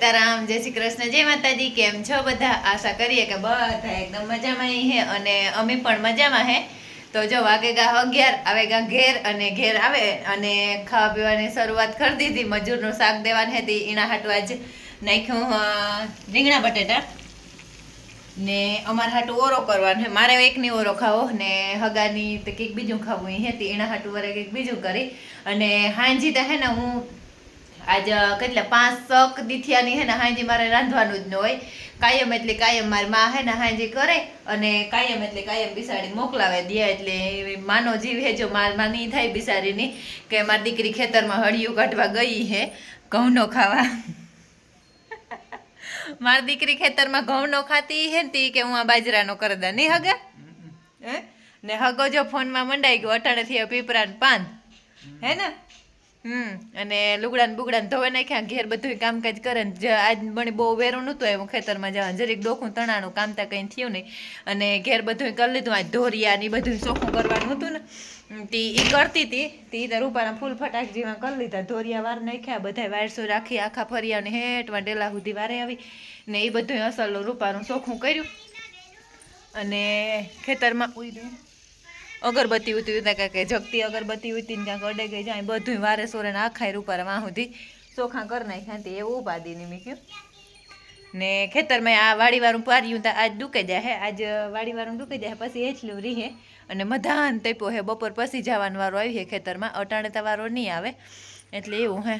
સીતારામ, જય શ્રી કૃષ્ણ, જય માતાજી, કેમ છો બધા? આશા કરીએ કે બધા એકદમ મજામાં હે અને અમે પણ મજામાં હે. તો જો વાગે ગા અગિયાર આવે ગા ઘેર અને ઘેર આવે અને ખાવા પીવાની શરૂઆત કરી દીધી. મજૂરનું શાક દેવાની હતી એના હાટું જ નાખ્યું રીંગણા બટેટા. ને અમારા હાટું ઓરો કરવાનો છે મારે એકની ઓરો ખાવો ને હગાની તો કંઈક બીજું ખાવું એ હતી એના હાટું વરે કંઈક બીજું કરી. અને હાંજી તો હે ને હું આજ કેટલા, પાંચ સક દીથિયાની હે ને હાંજી મારે રાંધવાનું જ ન હોય. કાયમ એટલે કાયમ મારી માં હે ને હાંજી કરે અને કાયમ એટલે કાયમ બિસાડી મોકલાવે. દે એટલે માનો જીવ હે જો મારમાં નહીં થાય બિસારીની કે મારી દીકરી ખેતરમાં હળિયું કાઢવા ગઈ હે ઘઉંનો ખાવા. મારી દીકરી ખેતરમાં ઘઉંનો ખાતી હે ને તી કે હું આ બાજરાનો કરદા નહીં હગે? હે? ને હગો જો ફોનમાં મંડાઈ ગયો અટાણે થી પીપરા પાન. હે ને? હમ. અને લુગડા બુગડાન ધોવે નાખ્યા, ઘેર બધું કામકાજ કરે ને આજ મને બહુ વેરું નહોતું આવ્યું ખેતરમાં જવાનું. જરીક ડોખું તણાનું કામ તા કંઈ થયું નહીં. અને ઘેર બધું કરી લીધું. આજ ધોરિયા ને બધું ચોખ્ખું કરવાનું હતું ને. તી ઈ કરતી હતી તી તે રૂપાના ફૂલ ફટાક જેવા કરી લીધા. ધોરિયા વાર નાખ્યા બધા વારસો રાખી, આખા ફરિયા ને હેઠમાં ડેલા સુધી વારે આવી. ને એ બધું અસલ રૂપાનું ચોખ્ખું કર્યું. અને ખેતરમાં ઉઈ રહ્યું. અગરબત્તી ઉતી ઉતા કાંઈક જગતી અગરબત્તી ઉતીને કાંઈક અડે ગઈ જાય બધું વારે સોરે આખાય રૂપારા વાં સુધી ચોખા કરી નાખ્યા તે એવું ઉપાદીને મૂક્યું ને ખેતરમાં આ વાડીવાળું પાર્યું તો આજ દુકે જાય હે, આજ વાડીવાળું દુકે જાય પછી એટલું રીહે અને મધાન તૈપો હે, બપોર પછી જવાનું વારો આવી હે ખેતરમાં, અટાણે વારો નહીં આવે. એટલે એવું હે.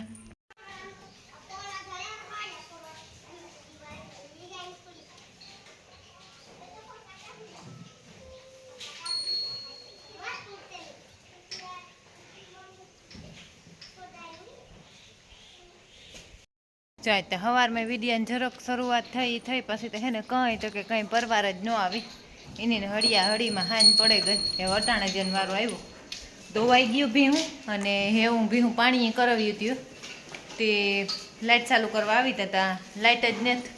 જાય તો સવારમાં વિડિયાની ઝરક શરૂઆત થઈ થઈ પછી તો હે ને કંઈ તો કે કંઈ પરવાર જ ન આવી. એની હળિયા હળીમાં હાન પડે ગઈ. એ વટાણે જન વારો આવ્યો. ધોવાઈ ગયું ભીહું અને હેવું ભીહું પાણી કરાવ્યું હતું. તે લાઇટ ચાલુ કરવા આવી હતા લાઇટ જ નથી.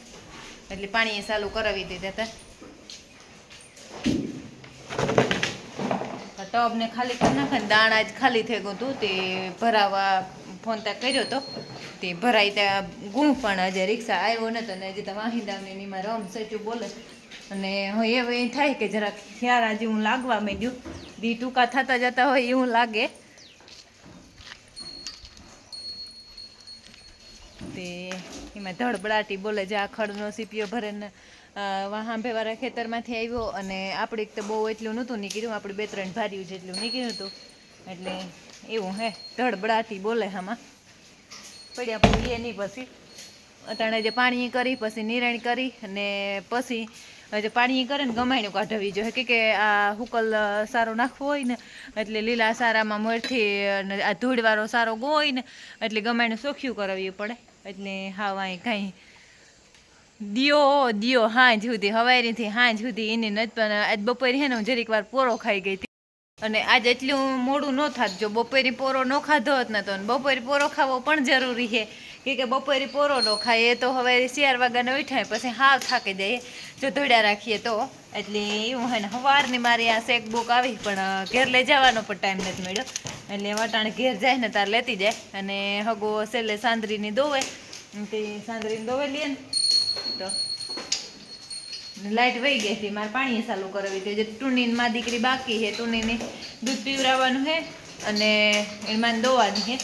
એટલે પાણી ચાલુ કરાવી દીધા હતા ટબને ખાલી કરી નાખે દાણા જ ખાલી થઈ ગયું હતું. તે ભરાવા ફોન ત્યાં કર્યો હતો તે ભરાઈ ત્યાં ગુમ પણ આજે રિક્ષા આવ્યો નતો ને હજી તો વાહિંદાવને એમાં રમ સચું બોલે. અને હવે એવું એ થાય કે જરાક આજે હું લાગવા માંડ્યું. દી ટૂંકા થતા જતા હોય એવું લાગે. તે એમાં ધડબડાટી બોલે જે આ ખડનો સીપીઓ ભરે ને વાહાંભેવાળા ખેતરમાંથી આવ્યો અને આપણે તો બહુ એટલું નહોતું નીકળ્યું, આપણે બે ત્રણ ભાર્યું જેટલું નીકળ્યું હતું. એટલે એવું હે, ધડબડાટી બોલે આમાં. પડ્યા પછી એ નહીં, પછી અટાણે જે પાણી કરી, પછી નિરણ કરી અને પછી જે પાણી કરે ને ગમાયણું કાઢવી જોઈએ. કે કે આ હુકલ સારો નાખવો હોય ને, એટલે લીલા સારામાં મરથી આ ધૂળવાળો સારો ગો હોય ને, એટલે ગમાયણું સોખ્યું કરાવવું પડે. એટલે હા વાંય કાંઈ દિયો દિયો હાંજ સુધી હવારીથી હાંજ સુધી એની નથી પણ આજ બપોરે હે ને હું જરીક વાર પોરો ખાઈ ગઈ અને આજ એટલું મોડું ન થાત. જો બપોરી પોરો ન ખાધો હોત ને તો બપોરી પોરો ખાવો પણ જરૂરી છે કે કે બપોરે પોરો ન ખાય એ તો હવે શિયાર વાગ્યાને ઉઠાય, પછી હાવ થાકી જાય જો ધોડ્યા રાખીએ તો. એટલે એવું હોય ને સવારની મારી આ શેક બુક આવી, પણ ઘેર લઈ જવાનો પણ ટાઈમ નથી મળ્યો. એટલે વટાણ ઘેર જાય ને તાર લેતી જાય. અને હગો છેલ્લે સાંદરીની દોવે. તે સાંદરીની દોવે લઈએ ને. તો લાઈટ વહી ગઈ હતી મારે પાણી ચાલુ કરાવી હતી. જે ટુનીનમાં દીકરી બાકી છે ટુનીને દૂધ પીવરાવવાનું છે અને એમાં દોવાની છે.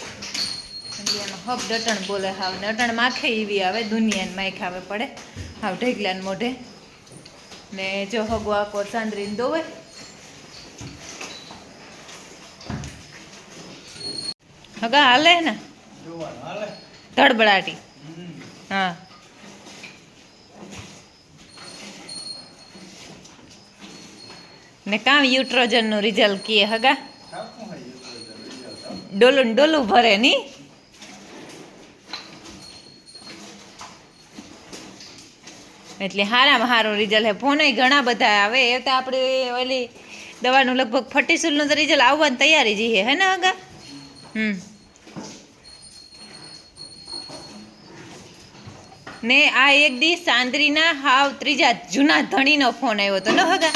એટલે એનો હબ ડટણ બોલે હાવ ને અટણ માખે એવી આવે દુનિયાને માય આવે પડે. હાવ ઢેકલાને મોઢે. ને જો હગો આકો સાંદરીને દોવે હગા હાલે ને? ધડબડાટી હા. ને કામ યુટ્રોજનનું રિઝલ્ટ કીએ હગા ડોલું ડોલું ભરે ની. એટલે હારામાં સારું રિઝલ્ટ હે. ફોન ઘણા બધા આવે. એ તો આપણે ઓલી દવાનું લગભગ ફટીસુલનું તો રિઝલ્ટ આવવાની તૈયારી જઈએ હે ને હગા હમ. ને આ એક દી સાંદરીના હાવ ત્રીજા જૂના ધણીનો ફોન આવ્યો હતો ન હગા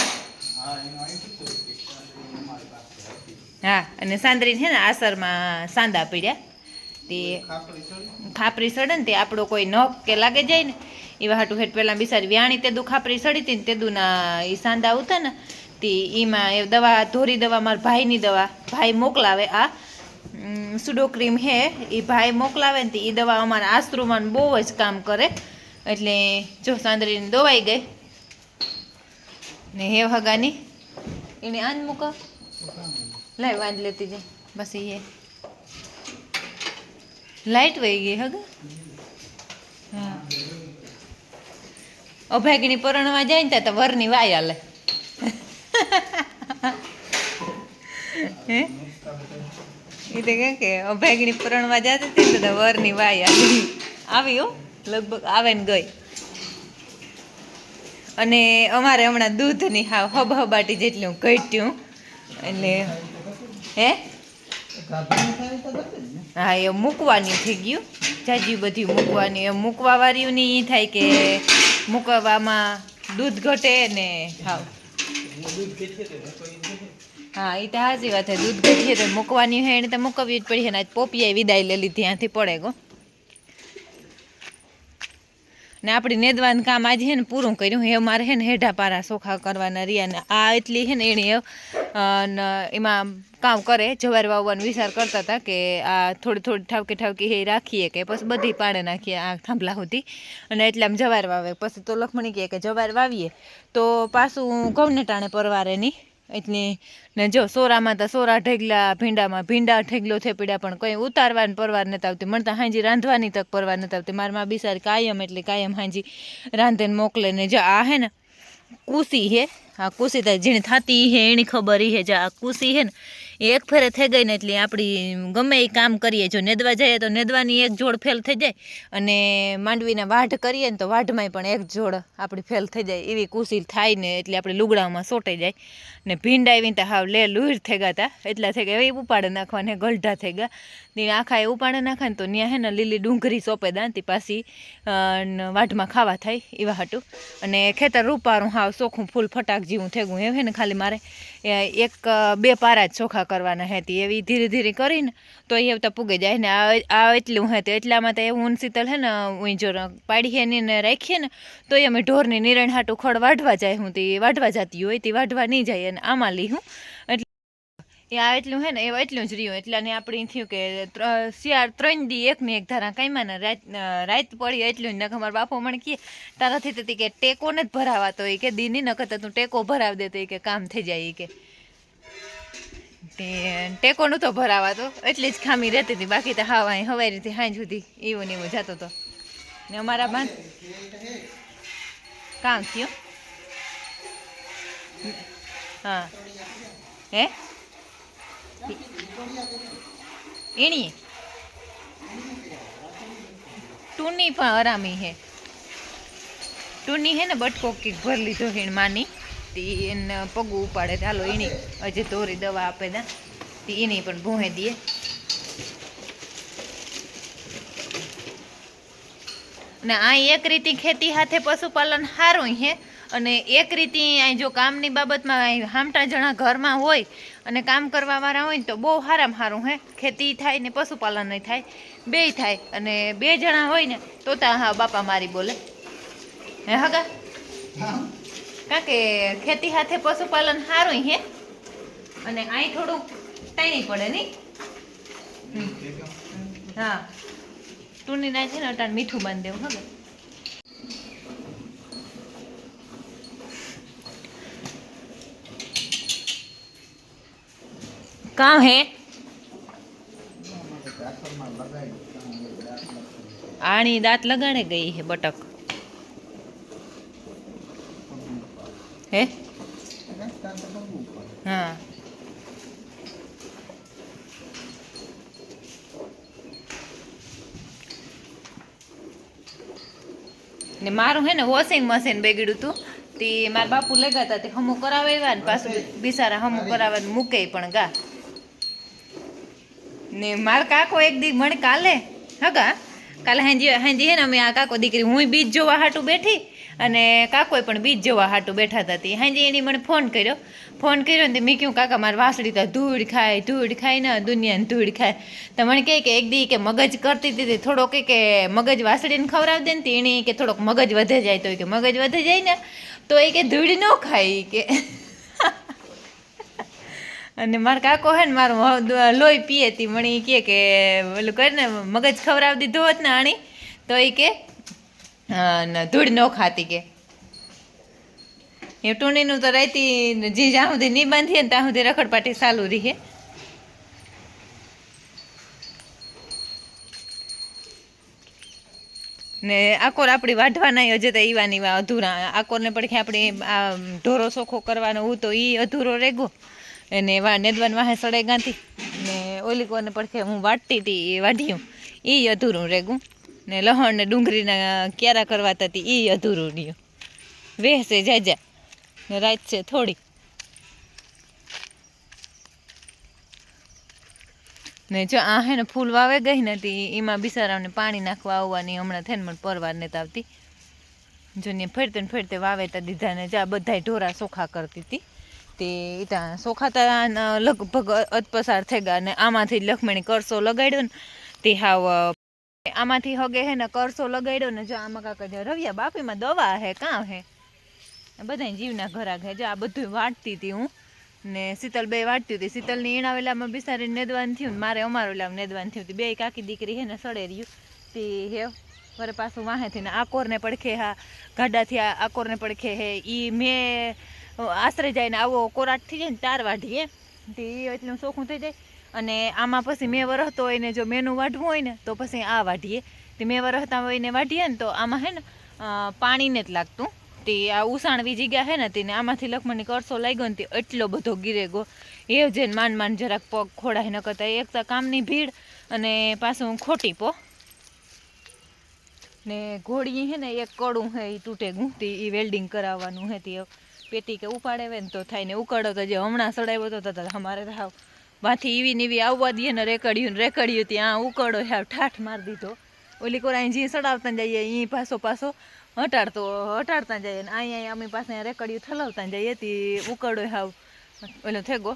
હા, અને સાંદરી છે ને આસરમાં સાંદા પીડ્યા. તે ખાપરી સડે ને તે આપણો કોઈ નખ કે લાગે જાય ને એવા હાટું હેઠ પહેલાં બિસારી વ્યાણી તેદું ખાપરી સડી હતી ને તેદુના એ સાંદા ઉતા ને, તે એમાં એ દવા, ધોરી દવા, મારા ભાઈની દવા, ભાઈ મોકલાવે આ સુડો ક્રીમ હે, એ ભાઈ મોકલાવે ને એ દવા અમારા આશ્રુમાં બહુ જ કામ કરે, એટલે જો સાંદરીને દવાઈ ગઈ. ને હે હગાની એને આજ મૂકો. લાઈ વાંધ લેતી જાય બસ એ લાઈટ વહી ગઈ હગ હા. અભાગીની પરણવા જાય ને ત્યાં વરની વાય હાલે. હે? એ કે અભાગીની પરણવા જતી હતી તો વરની વાય આવી હો. લગભગ આવે ને ગઈ. અને અમારે હમણાં દૂધની હાવ હબહબાટી જેટલી હું ઘટ્યું, એટલે હે? હા એ મૂકવાની થઈ ગયું. જાજી બધી મૂકવાની. એમ મૂકવા વાળીઓની એ થાય કે મૂકવામાં દૂધ ઘટે ને હાવ હા એ તો સાચી વાત છે. દૂધ ઘટીએ તો મૂકવાની હોય એને તો મૂકવી જ પડી એના ને આજ પોપિયાએ વિદાય લઈ લીધી ત્યાંથી પડે ગો. ને આપણી નેદવાનું કામ આજે હે ને પૂરું કર્યું. હે મારે હે ને હેઢા પારા સોખા કરવાના રહ્યા ને આ એટલી હે ને એણે અ, ન એમાં કામ કરે જવાર વાવવાનો વિચાર કરતા હતા કે આ થોડી થોડી ઠાવકી ઠાવકી હે રાખીએ કે પછી બધી પાડે નાખીએ આ થાંભલા સુધી. અને એટલે આમ જવાર વાવે. પછી તો લખમણી કહે કે જવાર વાવીએ. તો પાછું ઘઉંને ટાણે પરવારે નહીં એટલે ને જો સોરામાં તો સોરા ઢેગલા ભીંડામાં ભીંડા ઢેગલો છે પીડા પણ કંઈ ઉતારવાની પરવાર નથી આવતી. મને તો હાંજી રાંધવાની તક પરવાર નથી આવતી. મારી મા બિસારી કાયમ એટલે કાયમ હાંજી રાંધીને મોકલે ને જો આ હે ને કુસી હે. આ કુસી થાય જેને થતી હે, એની ખબર હે જે આ કુસી હે ને એક ફેરે થઈ ગઈ ને એટલે આપણી ગમે એ કામ કરીએ, જો નેદવા જઈએ તો નેદવાની એક જોડ ફેલ થઈ જાય અને માંડવીના વાઢ કરીએ ને તો વાઢમાંય પણ એક જોડ આપણી ફેલ થઈ જાય, એવી કુશીલ થાય ને એટલે આપણે લુગડામાં સોટાઈ જાય. ને ભીંડા એવી તો હાવ લે લુહીર થઈ ગયા હતા એટલા થઈ ગયા એ ઉપાડે નાખવાને ગલઢા થઈ ગયા. ને આખા એ ઉપાડે નાખે ને તો ત્યાં હે ને લીલી ડુંગળી સોંપે દાંતી પાછી વાઢમાં ખાવા થાય એવા હાટું. અને ખેતર રૂપારું હાવ ચોખ્ખું ફૂલ ફટાક જેવું થઈ ગયું એવું હે ને ખાલી મારે એક, બે પારા જ ચોખા કરવાના હતી એવી ધીરે ધીરે કરીને, તો એ તો પૂગે જાય ને આ એટલું હે એટલામાં તો એવું શીતલ હે ને હું જો હે ને રાખીએ ને, તો અમે ઢોરની નિરણ હાટું ખડ વાઢવા જાય હું તે વાઢવા જતી હોય, તે વાઢવા નહીં જાય અને આમાં લી હું. એટલે એ આ એટલું હે ને એ એટલું જ રહ્યું. એટલે ને આપણે થયું કે શિયાળ ત્રણ દી એક ને એક ધારા કાંઈમાં ને રાત રાત પડી એટલું જ નખ અમારા બાપો મને કહે, તારાથી તો તી કે ટેકો ને જ ભરાવાતો. હોય કે દીની નકર તો તું ટેકો ભરાવી દેતો કે કામ થઈ જાય કે. ટેકો નહોતો ભરાવાતો. એટલી જ ખામી રહેતી હતી. બાકી તો હાવ અહીં રીતે હાંજ સુધી એવું ને એવું જતો હતો ને અમારા બાન કામ થયું? હા. હે? એણી ટૂની પણ હરામી હે. ટૂની હે ને બટકો કીક ભર લીધો હેણ માની. તી એને પગું ઉપાડે ચાલો એની હજી ધોરી દવા આપે દા તી એની પણ ભૂહે દે. અને આ એક રીતે ખેતી સાથે પશુપાલન સારું હે. અને એક રીતે અહીં જો કામની બાબતમાં અહીં હામટા જણા ઘરમાં હોય અને કામ કરવાવાળા હોય ને તો બહુ સારામાં સારું હે. ખેતી થાય ને પશુપાલન થાય. બેય થાય અને બે જણા હોય ને તો તા હા બાપા મારી બોલે. હે હગા? કારણ કે ખેતી હાથે પશુપાલન સારું હે. અને અહીં થોડું ટાઈની પડે નહીં હા. ટૂની નાખીને અટાણ મીઠું બાંધી દેવું હવે કામ હે? આણી દાંત લગાડે ગઈ હે બટક. હે? હા. ને મારું હે ને વોશિંગ મશીન બગડ્યું હતું તે મારા બાપુ લગાતા તે હમું આવ્યા ને પાછું બિસારા હમું કરાવે મૂકે પણ ગા. ને મારા કાકો એક દી મને કાલે હગા કાલે હાંજી હાંજી હે ને અમે આ કાકો દીકરી હું બીજ જોવા હાટું બેઠી. અને કાકોએ પણ બીજ જોવા હાટું બેઠા હતા તી. હાંજી એની મને ફોન કર્યો. ફોન કર્યો ને મેં કહ્યું કાકા, મારે વાસળી તો ધૂળ ખાય ધૂળ ખાય ને દુનિયાને ધૂળ ખાય. તો મને કહે કે એક દી કે મગજ કરતી હતી તે થોડો કે કે મગજ વાસળીને ખવડાવી દે ને તે એની કે થોડોક મગજ વધે જાય તો કે મગજ વધે જાય ને તો એ કે ધૂળ ન ખાય કે. અને મારા કાકો હે ને મારું લોહી પીએ તી. ઈ કહે કે ઓલું કરીને મગજ ખવડાવી દીધું હોત ને આણી તો એ કે ધૂળ ન ખાતી કે. એ ટૂંડીનું તો રહેતી જે જ્યાં સુધી નહીં બાંધીએ ને ત્યાં સુધી રખડપાટી ચાલુ રહે ને આકોર આપણી વાઢવાના હજે તો ઈવાની અધૂરા. આકોરને પડખે આપણે આ ઢોરો ચોખ્ખો કરવાનો હું તો એ અધૂરો રેગો. એને વા, નેદવાન વાહે સડે ગાંધી. ને ઓલી કોને પડખે હું વાટતી હતી એ વાઢ્યું. એ અધૂરું રેગું. ને લહણ ને ડુંગળીના ક્યારા કરવાતા હતી એ અધૂરું રહ્યું. વેહશે, જાજા. ને રાત છે થોડી. ને જો આ હે ને ફૂલ વાવે ગઈ ને તી એમાં બિસારાને પાણી નાખવા આવવાની, હમણાં થઈને મને પરવાર નથી આવતી. જો ને ફેરતે ને ફેરતે વાવેતા દીધા ને જ્યાં બધાય ઢોરા સોખા કરતી હતી તે ત્યાં સોખાતા લગભગ અતપસાર થઈ ગયા ને આમાંથી જ લખમણી કરસો લગાડ્યો ને, તે હાવ આમાંથી હગે હે ને કરસો લગાડ્યો ને જો આમાં કાકા રવિયા બાપીમાં દવા હે, કાં હે? બધા જીવના ઘરાક હે, જો આ બધું વાંટતી હતી હું. ને શીતલ બે વાંટતી હતી. શીતલની ઈણા વેલામાં બિસારી નેદવાન થયું મારે અમારું લાવ નેદવાન થયું હતું બે કાકી દીકરી હે ને સડે રહ્યું તે હે, વરે પાછું વાહેથી ને આકોરને પડખે હા, ગાડાથી આકોરને પડખે હે. ઈ મેં આશરે જાય ને આવો કોરાટ થઈ જાય ને તાર વાઢીએ તે એટલું ચોખ્ખું થઈ જાય. અને આમાં પછી મેં વરસતો હોય ને જો મેનું વાઢવું હોય ને, તો પછી આ વાઢીએ. તે મેં વરસતા હોય ને વાઢીએ ને, તો આમાં હે ને પાણીને જ લાગતું. તે આ ઉષાણ વીજી ગયા હે ને તેને આમાંથી લખમણની કરસો લાગ્યો ને, તે એટલો બધો ગીરે ગો એ જેને માંડ માંડ જરાક પગ ખોડાય ન કરતા. એક તો કામની ભીડ અને પાછું ખોટી પો. ને ઘોડી હે ને, એક કડું હે એ તૂટે ગુંતી એ વેલ્ડિંગ કરાવવાનું હે તે. પેટી કે ઉપાડે ને તો થાય ને ઉકાળો તો જે હમણાં સડાવ્યો તો તો અમારે હાવ માંથી ઈવી ને એવી આવવા દઈએ ને રેકડ્યું ને રેકડ્યું ત્યાં ઉકળો હાવ ઠાઠ મારી દીધો. ઓલી કોરા અહીં જી સડાવતા જઈએ અહીં પાછો પાછો હટાડતો, હટાડતા જઈએ ને અહીંયા અમે પાસે રેકડ્યું ઠલાવતા જઈએ તી ઉકળો હાવ ઓલો થેગો,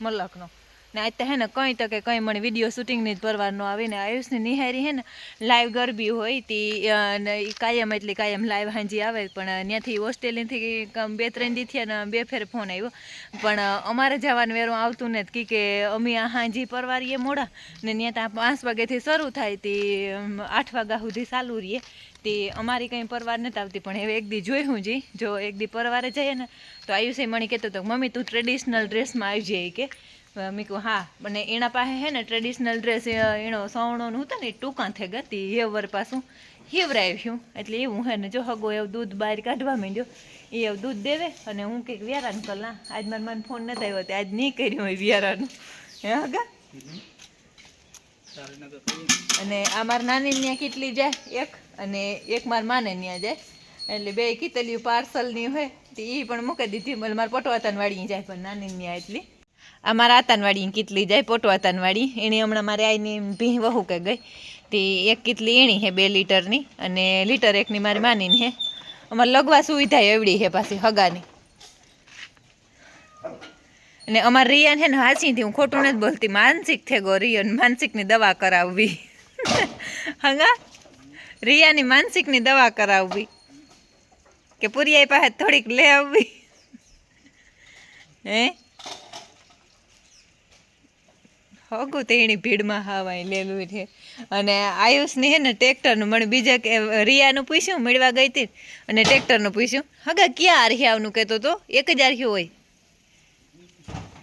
મલકનો. ને આજ હે ને કંઈ તો કે કંઈ મને વીડિયો શૂટિંગની જ પરવાર ન આવે ને આયુષની નિહારી હે ને લાઈવ ગરબી હોય તી ને કાયમ એટલી કાયમ લાઈવ હાંજી આવે, પણ ત્યાંથી ઓસ્ટ્રેલિયાથી બે ત્રણ દી થયા ને બે ફેર ફોન આવ્યો પણ અમારે જવાનું વેરું આવતું નથી કી અમે આ હાંજી પરવારીએ મોડા ને ત્યાં ત્યાં પાંચ વાગ્યાથી શરૂ થાય તે આઠ વાગ્યા સુધી ચાલુ રહીએ. તે અમારી કંઈ પરવાર નથી આવતી, પણ હવે એક દી હું જી. જો એક દી પરવારે જઈએ ને, તો આયુષે મને કહેતો હતો, મમ્મી, તું ટ્રેડિશનલ ડ્રેસમાં આવી જાય કે. મેં હા, અને એના પાસે હે ને ટ્રેડિશનલ ડ્રેસ એનો સવણોનું હતું ને એ ટૂંકા થઈ ગતી, હેવર પાછું હેવરાવ્યું એટલે એવું હે ને જો હગો એવું દૂધ બહાર કાઢવા માંડ્યો, એ એવું દૂધ દેવે અને હું કંઈક વ્યારાન કલા આજ મારે મને ફોન નથી આવ્યો, તે આજ નહીં કર્યું હોય વ્યારાનું. હે હગા અને આ મારા નાની ત્યાં કેટલી જાય, એક, અને એક મારા માને ત્યાં જાય. એટલે બે કીતલીઓ પાર્સલની હોય, તો એ પણ મૂકી દીધી. મારે પટવાતાન વાળી જાય પણ નાની ત્યાં એટલી. આ મારા આતાનવાડી કીટલી જાય પોટવાતાનવાડી એણે હમણાં મારે આવીને ભીહ વહુ કે ગઈ. તે એક કીટલી એણી હે બે લીટરની. અને લીટર એકની મારી માનીને હે અમારે લગવા સુવિધા એવડી હે પાછી હગાની. અને અમારે રિયાન હે ને હાચીથી હું ખોટું નથી બોલતી. માનસિક થઈ ગયો રિયન, માનસિકની દવા કરાવવી. હંગા? રિયાની માનસિકની દવા કરાવવી. કે પૂરી પાસે થોડીક લે આવવી. હે? હગું તો એની ભીડમાં હાવાય લેલું છે. અને આયુષની હે ને ટ્રેક્ટરનું મને બીજા કે રિયાનું પૂછ્યું, મળવા ગઈ હતી. અને ટ્રેક્ટરનું પૂછ્યું, હગા, ક્યાં આરહિયાનું કહેતો તો, એક જ આર્યું હોય.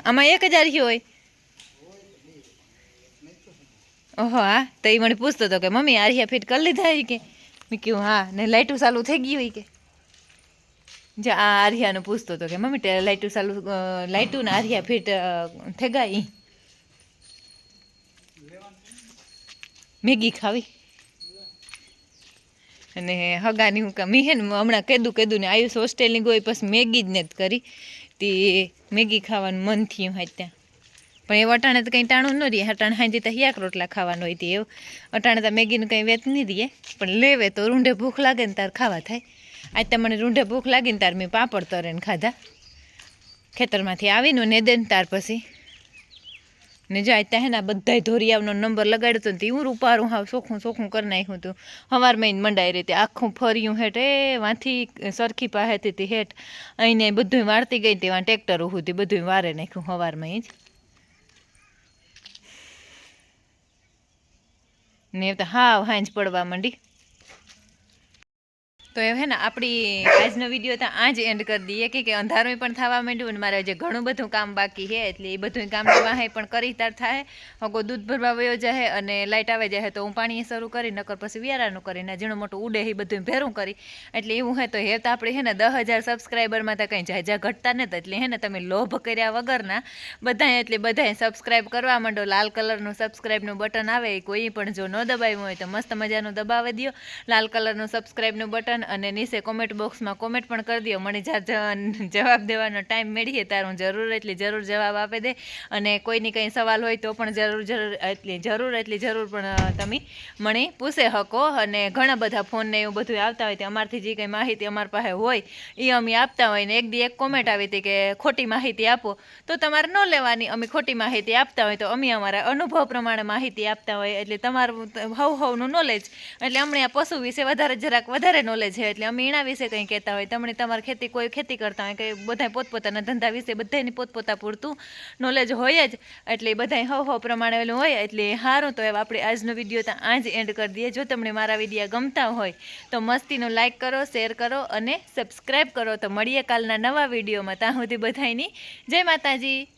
આમાં એક જ આર્યું હોય? ઓહો, હા. તો એ મને પૂછતો હતો કે, મમ્મી આરિયા ફિટ કરી લીધા હોય કે? મેં કહ્યું હા. ને લાઇટું ચાલુ થઈ ગયું હોય કે? જે આ આર્યાનું પૂછતો હતો કે, મમ્મી લાઇટું ચાલુ લાઇટું ને આર્યા ફિટ થઈ ગયા મેગી ખાવી. અને હગાની હું કામ હે ને હમણાં કીધું કીધું ને આયુષ હોસ્ટેલની ગઈ, પછી મેગી જ નથી કરી. તે મેગી ખાવાનું મન થયું હોય ત્યાં. પણ એ અટાણે તો કંઈ ટાણું ન રહે. અટાણે હાંજી તો હિયાક રોટલા ખાવાનું હોય તે એવું. અટાણે તો મેગીનું કંઈ વેત નહીં દે પણ લેવે તો રૂંઢે ભૂખ લાગે ને તાર ખાવા થાય. આજ તો મને રૂંઢે ભૂખ લાગીને તાર મેં પાપડ તરે ખાધા. ખેતરમાંથી આવીને ને દેન તાર પછી. ને જાય ત્યાં હે ને આ બધાય ધોરિયાવનો નંબર લગાડ્યો હતો હું રૂપારું હાવ સોખું સોખું કરી નાખ્યું હતું હવારમાં મંડાઈ રીતે આખું ફર્યું હેઠ. એ વાંથી સરખી પાસેથી હતી હેઠ. અહીંને બધું વાળતી ગઈ તેવા ટ્રેક્ટર ઉભું બધું વારે નાખ્યું હવારમાં જ. ને તો હાવ હાંજ પડવા માંડી. તો એ હે ને આપણી આજનો વીડિયો તો આ જ એન્ડ કરી દઈએ કે અંધારું પણ થવા માંડ્યું અને મારે જે ઘણું બધું કામ બાકી છે, એટલે એ બધું કામ વાહે પણ કરી તાર થાય. હગો દૂધ ભરવા વયો જાય અને લાઇટ આવે જાય તો હું પાણી શરૂ કરી, નકર પછી વિયારાનું કરીને ઝીણું મોટું ઉડે એ બધું ભેરું કરી. એટલે એવું હે તો હે તો આપણે હે ને દસ હજાર સબસ્ક્રાઈબરમાં તો કંઈ જાજા ઘટતા નથી એટલે હે ને તમે લોભ કર્યા વગરના બધાએ એટલે બધાએ સબસ્ક્રાઈબ કરવા માંડો. લાલ કલરનું સબસ્ક્રાઈબનું બટન આવે, એ કોઈ પણ જો ન દબાવ્યું હોય તો મસ્ત મજાનું દબાવી દો લાલ કલરનું સબસ્ક્રાઈબનું બટન અને નીચે કોમેન્ટ બોક્સમાં કોમેન્ટ પણ કરી દો મને જ્યાં જવાબ દેવાનો ટાઈમ મેળીએ ત્યારે હું જરૂર એટલી જરૂર જવાબ આપી દે. અને કોઈની કંઈ સવાલ હોય તો પણ જરૂર જરૂર, એટલી જરૂર એટલી જરૂર પણ તમે મને પૂછે શકો. અને ઘણા બધા ફોનને એવું બધું આવતા હોય તે અમારથી જે કંઈ માહિતી અમારી પાસે હોય એ અમે આપતા હોય. ને એક દી એક કોમેન્ટ આવી હતી કે, ખોટી માહિતી આપો. તો તમારે ન લેવાની. અમે ખોટી માહિતી આપતા હોય તો અમે અમારા અનુભવ પ્રમાણે માહિતી આપતા હોય. એટલે તમારું હવ હવનું નોલેજ એટલે અમને આ પશુ વિશે વધારે જરાક વધારે નોલેજ છે એટલે અમે એના વિશે કંઈ કહેતા હોય. તમને તમારી ખેતી, કોઈ ખેતી કરતા હોય કે બધા પોતપોતાના ધંધા વિશે બધાની પોતપોતા પૂરતું નોલેજ હોય જ. એટલે બધા હવ હવ પ્રમાણે હોય, એટલે સારું તો આપણે આજનો વીડિયો તો આ જ એન્ડ કરી દઈએ. જો તમને મારા વિડીયા ગમતા હોય, તો મસ્તીનો લાઇક કરો શેર કરો અને સબસ્ક્રાઈબ કરો. તો મળીએ કાલના નવા વિડીયોમાં. ત્યાં સુધી બધાની જય માતાજી.